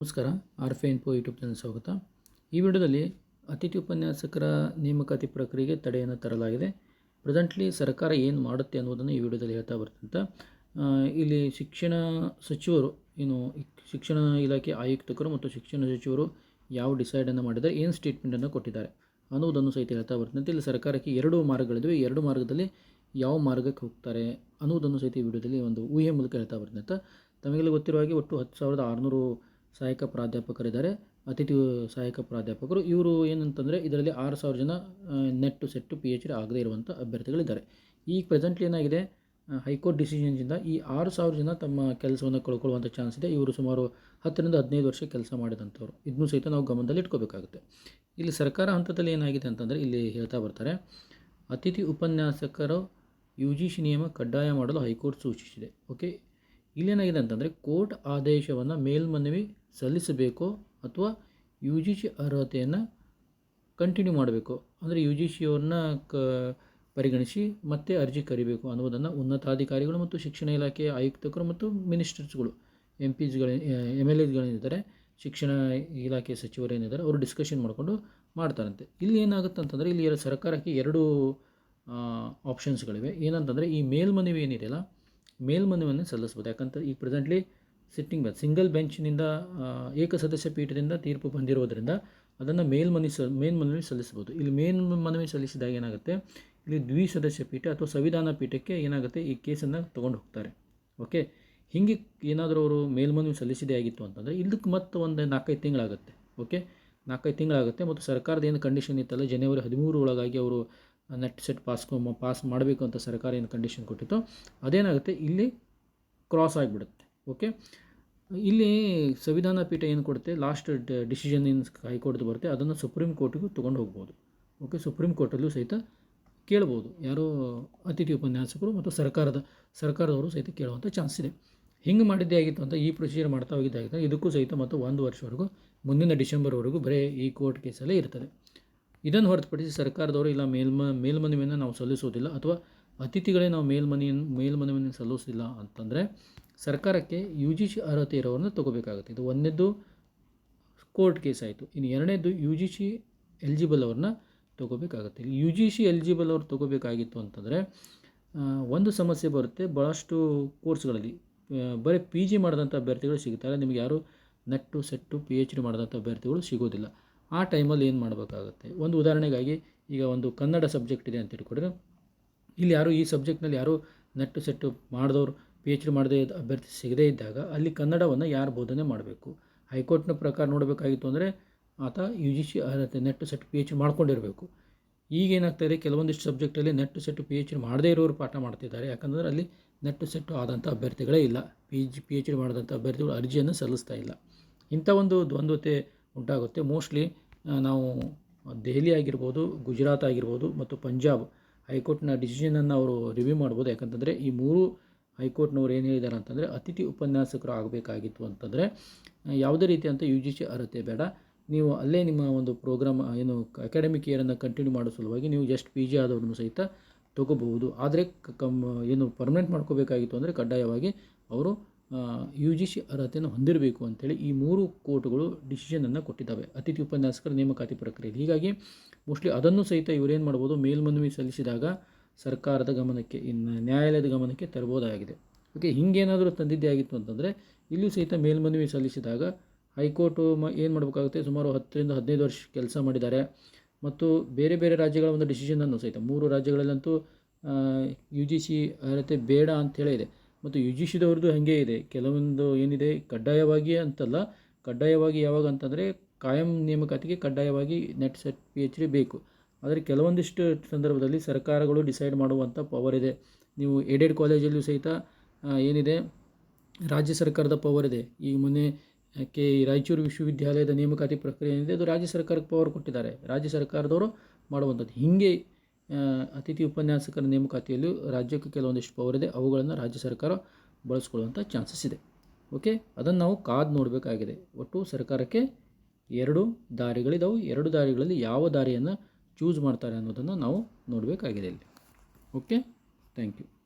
ನಮಸ್ಕಾರ. R F info YouTube channel ಸ್ವಾಗತ. ಈ ವಿಡಿಯೋದಲ್ಲಿ ಅತಿಥಿ ಉಪನ್ಯಾಸಕರ ನೇಮಕಾತಿ ಪ್ರಕ್ರಿಯೆಗೆ ತಡೆಯನ್ನು ತರಲಾಗಿದೆ. ಪ್ರೆಸೆಂಟ್ಲಿ ಸರ್ಕಾರ ಏನು ಮಾಡುತ್ತೆ ಅನ್ನೋದನ್ನು ಈ ವಿಡಿಯೋದಲ್ಲಿ ಹೇಳ್ತಾ ಬರ್ತಂತ ಇಲ್ಲಿ ಶಿಕ್ಷಣ ಸಚಿವರು ಏನು, ಶಿಕ್ಷಣ ಇಲಾಖೆ ಆಯುಕ್ತಕರು ಮತ್ತು ಶಿಕ್ಷಣ ಸಚಿವರು ಯಾವ ಡಿಸೈಡನ್ನು ಮಾಡಿದ್ದಾರೆ, ಏನು ಸ್ಟೇಟ್ಮೆಂಟನ್ನು ಕೊಟ್ಟಿದ್ದಾರೆ ಅನ್ನೋದನ್ನು ಸಹಿತ ಹೇಳ್ತಾ ಬರ್ತಂತೆ ಇಲ್ಲಿ ಸರ್ಕಾರಕ್ಕೆ ಎರಡು ಮಾರ್ಗಗಳಿವೆ ಎರಡು ಮಾರ್ಗದಲ್ಲಿ ಯಾವ ಮಾರ್ಗಕ್ಕೆ ಹೋಗ್ತಾರೆ ಅನ್ನೋದನ್ನು ಸಹಿತ ಈ ವಿಡಿಯೋದಲ್ಲಿ ಒಂದು ಊಹೆ ಮೂಲಕ ಹೇಳ್ತಾ ಬರ್ತಂತ ತಮಗೆಲ್ಲ ಗೊತ್ತಿರುವ ಹಾಗೆ ಒಟ್ಟು ಹತ್ತು ಸಾವಿರದ ಆರುನೂರು ಸಹಾಯಕ ಪ್ರಾಧ್ಯಾಪಕರಿದ್ದಾರೆ. ಅತಿಥಿ ಸಹಾಯಕ ಪ್ರಾಧ್ಯಾಪಕರು. ಇವರು ಏನಂತಂದರೆ ಇದರಲ್ಲಿ ಆರು ಸಾವಿರ ಜನ ನೆಟ್ಟು ಸೆಟ್ಟು ಪಿ ಎಚ್ ಡಿ ಆಗದೇ ಇರುವಂಥ ಅಭ್ಯರ್ಥಿಗಳಿದ್ದಾರೆ. ಈಗ ಪ್ರೆಸೆಂಟ್ಲಿ ಏನಾಗಿದೆ ಹೈಕೋರ್ಟ್ ಡಿಸಿಷನ್ಸಿಂದ ಈ ಆರು ಸಾವಿರ ಜನ ತಮ್ಮ ಕೆಲಸವನ್ನು ಕಳ್ಕೊಳ್ಳುವಂಥ ಚಾನ್ಸ್ ಇದೆ. ಇವರು ಸುಮಾರು ಹತ್ತರಿಂದ ಹದಿನೈದು ವರ್ಷ ಕೆಲಸ ಮಾಡಿದಂಥವ್ರು. ಇದನ್ನು ಸಹಿತ ನಾವು ಗಮನದಲ್ಲಿ ಇಟ್ಕೋಬೇಕಾಗುತ್ತೆ. ಇಲ್ಲಿ ಸರ್ಕಾರ ಹಂತದಲ್ಲಿ ಏನಾಗಿದೆ ಅಂತಂದರೆ ಇಲ್ಲಿ ಹೇಳ್ತಾ ಬರ್ತಾರೆ, ಅತಿಥಿ ಉಪನ್ಯಾಸಕರು ಯು ಜಿ ಸಿ ನಿಯಮ ಕಡ್ಡಾಯ ಮಾಡಲು ಹೈಕೋರ್ಟ್ ಸೂಚಿಸಿದೆ. ಓಕೆ ಇಲ್ಲೇನಾಗಿದೆ ಅಂತಂದರೆ ಕೋರ್ಟ್ ಆದೇಶವನ್ನು ಮೇಲ್ಮನವಿ ಸಲ್ಲಿಸಬೇಕು ಅಥವಾ ಯು ಜಿ ಸಿ ಅರ್ಹತೆಯನ್ನು ಕಂಟಿನ್ಯೂ ಮಾಡಬೇಕು. ಅಂದರೆ ಯು ಜಿ ಸಿ ಅವ್ರನ್ನ ಕ ಪರಿಗಣಿಸಿ ಮತ್ತೆ ಅರ್ಜಿ ಕರಿಬೇಕು ಅನ್ನೋದನ್ನು ಉನ್ನತಾಧಿಕಾರಿಗಳು ಮತ್ತು ಶಿಕ್ಷಣ ಇಲಾಖೆಯ ಆಯುಕ್ತಕರು ಮತ್ತು ಮಿನಿಸ್ಟರ್ಸ್ಗಳು, ಎಂ ಪಿಸ್ಗಳು ಎಂ ಎಲ್ ಎಸ್ಗಳೇನಿದ್ದಾರೆ ಶಿಕ್ಷಣ ಇಲಾಖೆ ಸಚಿವರು ಏನಿದ್ದಾರೆ ಅವರು ಡಿಸ್ಕಷನ್ ಮಾಡಿಕೊಂಡು ಮಾಡ್ತಾರಂತೆ. ಇಲ್ಲಿ ಏನಾಗುತ್ತೆ ಅಂತಂದರೆ ಇಲ್ಲಿ ಸರ್ಕಾರಕ್ಕೆ ಎರಡು ಆಪ್ಷನ್ಸ್ಗಳಿವೆ ಏನಂತಂದರೆ ಈ ಮೇಲ್ಮನವಿ ಏನಿದೆಯಲ್ಲ ಮೇಲ್ಮನವಿಯನ್ನು ಸಲ್ಲಿಸ್ಬೋದು ಯಾಕಂತ ಈಗ ಪ್ರೆಸೆಂಟ್ಲಿ ಸಿಟ್ಟಿಂಗ್ ಬೆಂಚ್ ಸಿಂಗಲ್ ಬೆಂಚ್ನಿಂದ ಏಕಸದಸ್ಯ ಪೀಠದಿಂದ ತೀರ್ಪು ಬಂದಿರೋದರಿಂದ ಅದನ್ನು ಮೇಲ್ಮನವಿ ಸ, ಮೇಲ್ಮನವಿ ಸಲ್ಲಿಸ್ಬೋದು ಇಲ್ಲಿ ಮೇಲ್ಮನವಿ ಸಲ್ಲಿಸಿದಾಗ ಏನಾಗುತ್ತೆ? ಇಲ್ಲಿ ದ್ವಿಸದಸ್ಯ ಪೀಠ ಅಥವಾ ಸಂವಿಧಾನ ಪೀಠಕ್ಕೆ ಏನಾಗುತ್ತೆ? ಈ ಕೇಸನ್ನು ತೊಗೊಂಡು ಹೋಗ್ತಾರೆ. ಓಕೆ ಹೀಗೆ ಏನಾದರೂ ಅವರು ಮೇಲ್ಮನವಿ ಸಲ್ಲಿಸಿದೆ ಆಗಿತ್ತು ಅಂತಂದರೆ ಇದಕ್ಕೆ ಮತ್ತೆ ಒಂದು ನಾಲ್ಕೈದು ತಿಂಗಳಾಗುತ್ತೆ. ಓಕೆ ನಾಲ್ಕೈದು ತಿಂಗಳಾಗುತ್ತೆ ಮತ್ತು ಸರ್ಕಾರದ ಏನು ಕಂಡೀಷನ್ ಇತ್ತಲ್ಲ ಜನವರಿ ಹದಿಮೂರು ಒಳಗಾಗಿ ಅವರು ನೆಟ್ ಸೆಟ್ ಪಾಸ್ ಪಾಸ್ ಮಾಡಬೇಕು ಅಂತ ಸರ್ಕಾರ ಏನು ಕಂಡೀಷನ್ ಕೊಟ್ಟಿತ್ತು ಅದೇನಾಗುತ್ತೆ? ಇಲ್ಲಿ ಕ್ರಾಸ್ ಆಗಿಬಿಡುತ್ತೆ ಓಕೆ ಇಲ್ಲಿ ಸಂವಿಧಾನ ಪೀಠ ಏನು ಕೊಡುತ್ತೆ? ಲಾಸ್ಟ್ ಡಿಸಿಷನ್ ಏನು ಹೈಕೋರ್ಟ್ ಬರುತ್ತೆ, ಅದನ್ನು ಸುಪ್ರೀಂ ಕೋರ್ಟಿಗೂ ತೊಗೊಂಡು ಹೋಗ್ಬೋದು ಓಕೆ ಸುಪ್ರೀಂ ಕೋರ್ಟಲ್ಲೂ ಸಹಿತ ಕೇಳ್ಬೋದು. ಯಾರೋ ಅತಿಥಿ ಉಪನ್ಯಾಸಕರು ಮತ್ತು ಸರ್ಕಾರದ ಸರ್ಕಾರದವರು ಸಹಿತ ಕೇಳುವಂಥ ಚಾನ್ಸ್ ಇದೆ. ಹಿಂಗೆ ಮಾಡಿದ್ದೇ ಆಗಿತ್ತು ಅಂತ ಈ ಪ್ರೊಸೀಜರ್ ಮಾಡ್ತಾ ಹೋಗಿದ್ದಾಗಿತ್ತು ಇದಕ್ಕೂ ಸಹಿತ ಮತ್ತು ಒಂದು ವರ್ಷವರೆಗೂ, ಮುಂದಿನ ಡಿಸೆಂಬರ್ವರೆಗೂ ಬರೀ ಈ ಕೋರ್ಟ್ ಕೇಸಲ್ಲೇ ಇರ್ತದೆ. ಇದನ್ನು ಹೊರತುಪಡಿಸಿ ಸರ್ಕಾರದವರು ಇಲ್ಲ ಮೇಲ್ಮ ಮೇಲ್ಮನವಿಯನ್ನು ನಾವು ಸಲ್ಲಿಸೋದಿಲ್ಲ ಅಥವಾ ಅತಿಥಿಗಳೇ ನಾವು ಮೇಲ್ಮನೆಯನ್ನು ಮೇಲ್ಮನವಿಯನ್ನು ಸಲ್ಲಿಸೋದಿಲ್ಲ ಅಂತಂದರೆ ಸರ್ಕಾರಕ್ಕೆ ಯು ಜಿ ಸಿ ಅರ್ಹತೆ ಇರೋರನ್ನ ತಗೋಬೇಕಾಗುತ್ತೆ. ಇದು ಒಂದನೇದು ಕೋರ್ಟ್ ಕೇಸ್ ಆಯಿತು. ಇನ್ನು ಎರಡನೇದು ಯು ಜಿ ಸಿ ಎಲಿಜಿಬಲ್ ಅವ್ರನ್ನ ತಗೋಬೇಕಾಗುತ್ತೆ. ಯು ಜಿ ಸಿ ಎಲಿಜಿಬಲ್ ಅವ್ರು ತಗೋಬೇಕಾಗಿತ್ತು ಅಂತಂದರೆ ಒಂದು ಸಮಸ್ಯೆ ಬರುತ್ತೆ. ಭಾಳಷ್ಟು ಕೋರ್ಸ್ಗಳಲ್ಲಿ ಬರೀ ಪಿ ಜಿ ಮಾಡಿದಂಥ ಅಭ್ಯರ್ಥಿಗಳು ಸಿಗ್ತಾರೆ. ನಿಮಗೆ ಯಾರು ನೆಟ್ಟು, ಸೆಟ್ಟು ಪಿ ಎಚ್ ಡಿ ಮಾಡಿದಂಥ ಅಭ್ಯರ್ಥಿಗಳು ಸಿಗೋದಿಲ್ಲ. ಆ ಟೈಮಲ್ಲಿ ಏನು ಮಾಡಬೇಕಾಗುತ್ತೆ? ಒಂದು ಉದಾಹರಣೆಗಾಗಿ ಈಗ ಒಂದು ಕನ್ನಡ ಸಬ್ಜೆಕ್ಟ್ ಇದೆ ಅಂತ ಇಟ್ಕೊಂಡ್ರೆ ಇಲ್ಲಿ ಯಾರು ಈ ಸಬ್ಜೆಕ್ಟ್ನಲ್ಲಿ ಯಾರು ನೆಟ್ಟು ಸೆಟ್ಟು ಮಾಡಿದವರು ಪಿ ಎಚ್ ಡಿ ಮಾಡದೇ ಅಭ್ಯರ್ಥಿ ಸಿಗದೇ ಇದ್ದಾಗ ಅಲ್ಲಿ ಕನ್ನಡವನ್ನು ಯಾರು ಬೋಧನೆ ಮಾಡಬೇಕು? ಹೈಕೋರ್ಟ್ನ ಪ್ರಕಾರ ನೋಡಬೇಕಾಗಿತ್ತು ಅಂದರೆ ಆತ ಯು ಜಿ ಸಿ ಅರ್ಹತೆ, NET SET P H D ಮಾಡ್ಕೊಂಡಿರಬೇಕು. ಈಗ ಇದೆ? ಕೆಲವೊಂದಿಷ್ಟು ಸಬ್ಜೆಕ್ಟಲ್ಲಿ ನೆಟ್ಟು ಸೆಟ್ಟು ಪಿ ಎಚ್ ಡಿ ಮಾಡದೇ ಇರೋರು ಪಾಠ ಮಾಡ್ತಿದ್ದಾರೆ. ಯಾಕಂದರೆ ಅಲ್ಲಿ ನೆಟ್ಟು ಸೆಟ್ಟು ಆದಂಥ ಅಭ್ಯರ್ಥಿಗಳೇ ಇಲ್ಲ. P G P H D ಮಾಡಿದಂಥ ಅಭ್ಯರ್ಥಿಗಳು ಅರ್ಜಿಯನ್ನು ಸಲ್ಲಿಸ್ತಾ ಇಲ್ಲ. ಇಂಥ ಒಂದು ದ್ವಂದ್ವತೆ ಉಂಟಾಗುತ್ತೆ. ಮೋಸ್ಟ್ಲಿ ನಾವು ದೆಹಲಿ ಆಗಿರ್ಬೋದು, ಗುಜರಾತ್ ಆಗಿರ್ಬೋದು ಮತ್ತು ಪಂಜಾಬ್ ಹೈಕೋರ್ಟ್ನ ಡಿಸಿಷನನ್ನು ಅವರು ರಿವ್ಯೂ ಮಾಡ್ಬೋದು. ಯಾಕಂತಂದರೆ ಈ ಮೂರು ಹೈಕೋರ್ಟ್ನವ್ರು ಏನು ಹೇಳಿದ್ದಾರೆ ಅಂತಂದರೆ ಅತಿಥಿ ಉಪನ್ಯಾಸಕರು ಆಗಬೇಕಾಗಿತ್ತು ಅಂತಂದರೆ ಯಾವುದೇ ರೀತಿಯಂಥ ಯು ಜಿ ಸಿ ಅರ್ಹತೆ ಬೇಡ. ನೀವು ಅಲ್ಲೇ ನಿಮ್ಮ ಒಂದು ಪ್ರೋಗ್ರಾಮ್ ಏನು ಅಕಾಡೆಮಿಕ್ ಇಯರನ್ನು ಕಂಟಿನ್ಯೂ ಮಾಡೋ ಸಲುವಾಗಿ ನೀವು ಜಸ್ಟ್ ಪಿ ಜಿ ಆದವ್ರನ್ನು ಸಹಿತ ತಗೋಬಹುದು. ಆದರೆ ಕಮ್, ಏನು ಪರ್ಮನೆಂಟ್ ಮಾಡ್ಕೋಬೇಕಾಗಿತ್ತು ಅಂದರೆ ಕಡ್ಡಾಯವಾಗಿ ಅವರು ಯು ಜಿ ಸಿ ಅರ್ಹತೆಯನ್ನು ಹೊಂದಿರಬೇಕು ಅಂತೇಳಿ ಈ ಮೂರು ಕೋರ್ಟ್ಗಳು ಡಿಸಿಷನನ್ನು ಕೊಟ್ಟಿದ್ದಾವೆ. ಅತಿಥಿ ಉಪನ್ಯಾಸಕರ ನೇಮಕಾತಿ ಪ್ರಕ್ರಿಯೆಯಲ್ಲಿ. ಹೀಗಾಗಿ ಮೋಸ್ಟ್ಲಿ ಅದನ್ನು ಸಹಿತ ಇವರೇನು ಮಾಡ್ಬೋದು? ಮೇಲ್ಮನವಿ ಸಲ್ಲಿಸಿದಾಗ ಸರ್ಕಾರದ ಗಮನಕ್ಕೆ ಇನ್ನು ನ್ಯಾಯಾಲಯದ ಗಮನಕ್ಕೆ ತರಬಹುದಾಗಿದೆ ಓಕೆ ಹಿಂಗೇನಾದರೂ ತಂದಿದ್ದೇ ಆಗಿತ್ತು ಅಂತಂದರೆ ಇಲ್ಲೂ ಸಹಿತ ಮೇಲ್ಮನವಿ ಸಲ್ಲಿಸಿದಾಗ ಹೈಕೋರ್ಟು ಮ, ಏನು ಮಾಡಬೇಕಾಗುತ್ತೆ? ಸುಮಾರು ಹತ್ತರಿಂದ ಹದಿನೈದು ವರ್ಷ ಕೆಲಸ ಮಾಡಿದ್ದಾರೆ. ಮತ್ತು ಬೇರೆ ಬೇರೆ ರಾಜ್ಯಗಳ ಒಂದು ಡಿಸಿಷನನ್ನು ಸಹಿತ, ಮೂರು ರಾಜ್ಯಗಳಲ್ಲಂತೂ ಯು ಜಿ ಸಿ ಅರ್ಹತೆ ಬೇಡ ಅಂತೇಳೇ ಇದೆ. ಮತ್ತು ಯು ಜಿ ಸಿದವ್ರದ್ದು ಹಾಗೆ ಇದೆ. ಕೆಲವೊಂದು ಏನಿದೆ, ಕಡ್ಡಾಯವಾಗಿ ಅಂತಲ್ಲ, ಕಡ್ಡಾಯವಾಗಿ ಯಾವಾಗ ಅಂತಂದರೆ ಕಾಯಂ ನೇಮಕಾತಿಗೆ ಕಡ್ಡಾಯವಾಗಿ NET SET P H D ಬೇಕು. ಆದರೆ ಕೆಲವೊಂದಿಷ್ಟು ಸಂದರ್ಭದಲ್ಲಿ ಸರ್ಕಾರಗಳು ಡಿಸೈಡ್ ಮಾಡುವಂಥ ಪವರ್ ಇದೆ. ನೀವು ಏಡೆಡ್ ಕಾಲೇಜಲ್ಲೂ ಸಹಿತ ಏನಿದೆ, ರಾಜ್ಯ ಸರ್ಕಾರದ ಪವರ್ ಇದೆ. ಈಗ ಮೊನ್ನೆ ಕೆ ರಾಯಚೂರು ವಿಶ್ವವಿದ್ಯಾಲಯದ ನೇಮಕಾತಿ ಪ್ರಕ್ರಿಯೆ ಏನಿದೆ, ಅದು ರಾಜ್ಯ ಸರ್ಕಾರಕ್ಕೆ ಪವರ್ ಕೊಟ್ಟಿದ್ದಾರೆ. ರಾಜ್ಯ ಸರ್ಕಾರದವರು ಮಾಡುವಂಥದ್ದು. ಹೀಗೆ ಅತಿಥಿ ಉಪನ್ಯಾಸಕರ ನೇಮಕಾತಿಯಲ್ಲೂ ರಾಜ್ಯಕ್ಕೆ ಕೆಲವೊಂದಿಷ್ಟು ಪವರ್ ಇದೆ. ಅವುಗಳನ್ನು ರಾಜ್ಯ ಸರ್ಕಾರ ಬಳಸ್ಕೊಳ್ಳುವಂಥ ಚಾನ್ಸಸ್ ಇದೆ. ಓಕೆ ಅದನ್ನು ನಾವು ಕಾದು ನೋಡಬೇಕಾಗಿದೆ. ಒಟ್ಟು ಸರ್ಕಾರಕ್ಕೆ ಎರಡು ದಾರಿಗಳಿದ್ದಾವೆ ಎರಡು ದಾರಿಗಳಲ್ಲಿ ಯಾವ ದಾರಿಯನ್ನು ಚೂಸ್ ಮಾಡ್ತಾರೆ ಅನ್ನೋದನ್ನು ನಾವು ನೋಡಬೇಕಾಗಿದೆ ಇಲ್ಲಿ. Okay thank you